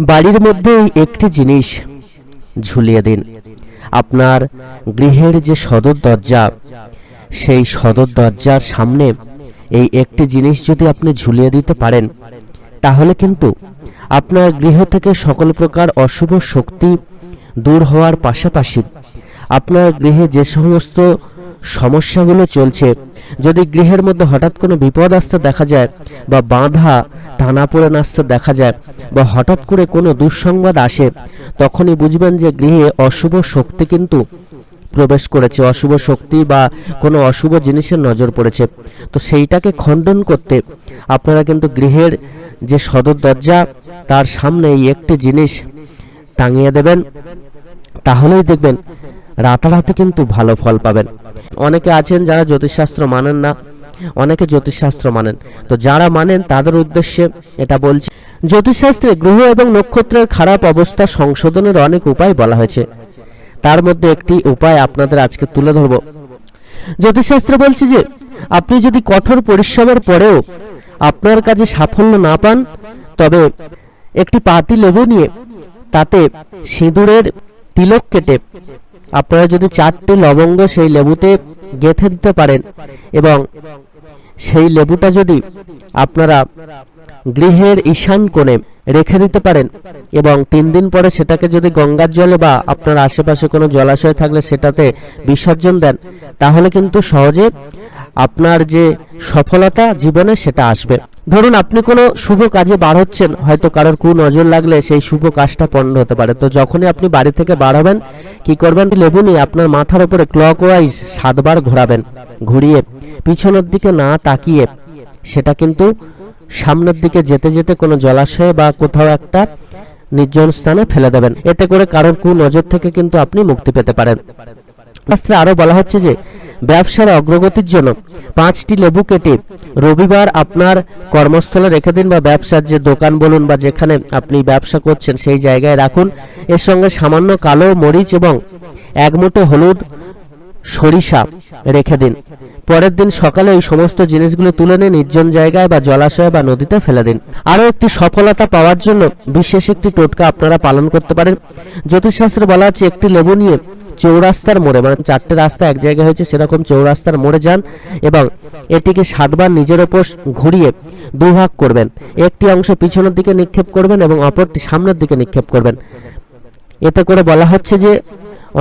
বাড়ির মধ্যে একটি জিনিস ঝুলিয়ে দিন। আপনার গৃহের যে সদর দরজা, সেই সদর দরজার সামনে এই একটি জিনিস যদি আপনি ঝুলিয়ে দিতে পারেন, তাহলে কিন্তু আপনার গৃহ থেকে সকল প্রকার অশুভ শক্তি দূর হওয়ার পাশাপাশি আপনার গৃহে যে সমস্ত সমস্যাগুলো চলছে। যদি গৃহের মধ্যে হঠাৎ কোনো বিপদ আসতে দেখা যায় বা বাঁধা, টানাপোড়েন আসতে দেখা যায় বা হঠাৎ করে কোনো দুঃসংবাদ আসে, তখনই বুঝবেন যে গৃহে অশুভ শক্তি কিন্তু প্রবেশ করেছে। অশুভ শক্তি বা কোনো অশুভ জিনিসের নজর পড়েছে। তো সেইটাকে খণ্ডন করতে আপনারা কিন্তু গৃহের যে সদর দরজা, তার সামনে এই একটি জিনিস টাঙিয়ে দেবেন। তাহলেই দেখবেন রাতারাতি কিন্তু ভালো ফল পাবেন। অনেকে আছেন যারা জ্যোতিষশাস্ত্র মানেন না, অনেকে জ্যোতিষশাস্ত্র মানেন। তো যারা মানেন, তাদের উদ্দেশ্যে এটা বলছি। জ্যোতিষশাস্ত্রে গ্রহ এবং নক্ষত্রের খারাপ অবস্থা সংশোধনের অনেক উপায় বলা হয়েছে। তার মধ্যে একটি উপায় আপনাদের আজকে তুলে ধরব। জ্যোতিষশাস্ত্র বলছে যে, আপনি যদি কঠোর পরিশ্রমের পরেও আপনার কাজে সাফল্য না পান, তবে একটি পাতি লেবু নিয়ে তাতে সিঁদুরের তিলক কেটে আপনারা যদি চারটি লবঙ্গ সেই লেবুতে গেঁথে দিতে পারেন এবং সেই লেবুটা যদি আপনারা গৃহের ঈশান কোণে রেখে দিতে পারেন এবং তিন দিন পরে সেটাকে যদি গঙ্গার জলে বা আপনার আশেপাশে কোনো জলাশয় থাকলে সেটাতে বিসর্জন দেন, তাহলে কিন্তু সহজে আপনার যে সফলতা জীবনে সেটা আসবে। ধরুন, আপনি কোনো শুভ কাজে বার হচ্ছেন, হয়তো কারোর কু নজর লাগলে সেই শুভ কাজটা পণ্ড হতে পারে। তো যখনই আপনি বাড়ি থেকে বার হবেন, কি করবেন? লেবু নিয়ে আপনার মাথার উপরে ক্লকওয়াইজ সাতবার ঘোরাবেন, ঘুরিয়ে পিছনের দিকে না তাকিয়ে। সেটা কিন্তু সামনের দিকে যেতে যেতে কোনো জলাশয়ে বা কোথাও একটা নির্জন স্থানে ফেলে দেবেন। এতে করে কারোর কু নজর থেকে কিন্তু আপনি মুক্তি পেতে পারেন। শাস্ত্রে আরও বলা হচ্ছে যে ব্যবসার অগ্রগতির জন্য পাঁচটি লেবু কেটে রবিবার আপনার কর্মস্থলে রেখে দিন বা ব্যবসার যে দোকান বলুন বা যেখানে আপনি ব্যবসা করছেন সেই জায়গায় রাখুন। এর সঙ্গে সামান্য কালো মরিচ এবং এক মুঠো হলুদ সরিষা রেখে দিন। পরের দিন সকালে এই সমস্ত জিনিসগুলো তুলে নিয়ে নির্জন জায়গায় বা জলাশয় বা নদীতে ফেলে দিন। আরও একটি সফলতা পাওয়ার জন্য বিশেষ একটি টোটকা আপনারা পালন করতে পারেন। জ্যোতিষশাস্ত্রে বলা আছে, একটি লেবু নিয়ে চৌরাস্তার মোড়ে মানে চারটে রাস্তা এক জায়গায় হয়েছে, সেরকম চৌরাস্তার মোড়ে যান এবং এটিকে সাতবার নিজের ওপর ঘুরিয়ে দুভাগ করবেন। একটি অংশ পিছনের দিকে নিক্ষেপ করবেন এবং অপরটি সামনের দিকে নিক্ষেপ করবেন। এতে করে বলা হচ্ছে যে,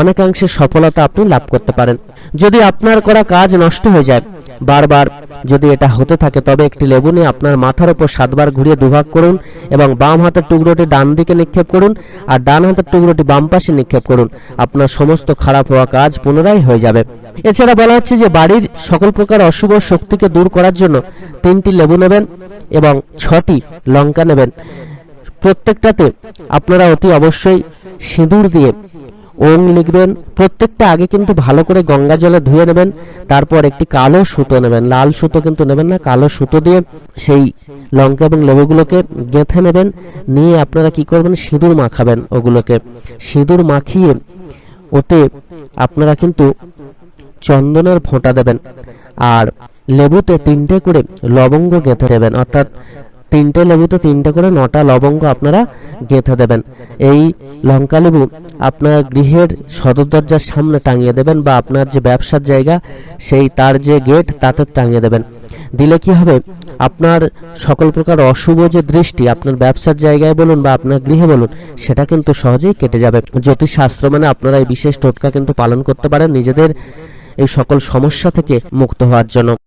অনেকাংশে সফলতা আপনি লাভ করতে পারেন। যদি আপনার করা কাজ নষ্ট হয়ে যায় বারবার। যদি এটা হতে থাকে, তবে একটি লেবু নিয়ে আপনার মাথার উপর সাতবার ঘুরিয়ে দুভাগ করুন এবং বাম হাতের টুকরোটি ডান দিকে নিক্ষেপ করুন আর ডান হাতের টুকরোটি বাম পাশে নিক্ষেপ করুন। আপনার সমস্ত খারাপ হওয়া কাজ পুনরায় হয়ে যাবে। এছাড়া বলা হচ্ছে যে, বাড়ির সকল প্রকার অশুভ শক্তিকে দূর করার জন্য তিনটি লেবু নেবেন এবং ছটি লঙ্কা নেবেন। প্রত্যেকটাতে আপনারা অতি অবশ্যই সিঁদুর দিয়ে ওং লিখবেন। প্রত্যেকটা আগে কিন্তু ভালো করে গঙ্গা জলে ধুয়ে নেবেন। তারপর একটি কালো সুতো নেবেন। লাল সুতো কিন্তু নেবেন না, কালো সুতো দিয়ে সেই লঙ্কা এবং লেবুগুলোকে গেঁথে নেবেন। নিয়ে আপনারা কি করবেন? সিঁদুর মাখাবেন ওগুলোকে। সিঁদুর মাখিয়ে ওতে আপনারা কিন্তু চন্দনের ফোঁটা দেবেন। আর লেবুতে তিনটে করে লবঙ্গ গেঁথে দেবেন অর্থাৎ তিনটে লেবুতে তিনটে করে নটা লবঙ্গ আপনারা গেঁথে দেবেন। এই লঙ্কা লেবু আপনার গৃহের সদর দরজার সামনে টাঙিয়ে দেবেন বা আপনার যে ব্যবসার জায়গা, সেই তার যে গেট, তাতে টাঙিয়ে দেবেন। দিলে কি হবে? আপনার সকল প্রকার অশুভ যে দৃষ্টি আপনার ব্যবসার জায়গায় বলুন বা আপনার গৃহে বলুন, সেটা কিন্তু সহজেই কেটে যাবে। জ্যোতিষ শাস্ত্র মানে আপনারা এই বিশেষ টোটকা কিন্তু পালন করতে পারেন নিজেদের এই সকল সমস্যা থেকে মুক্ত হওয়ার জন্য।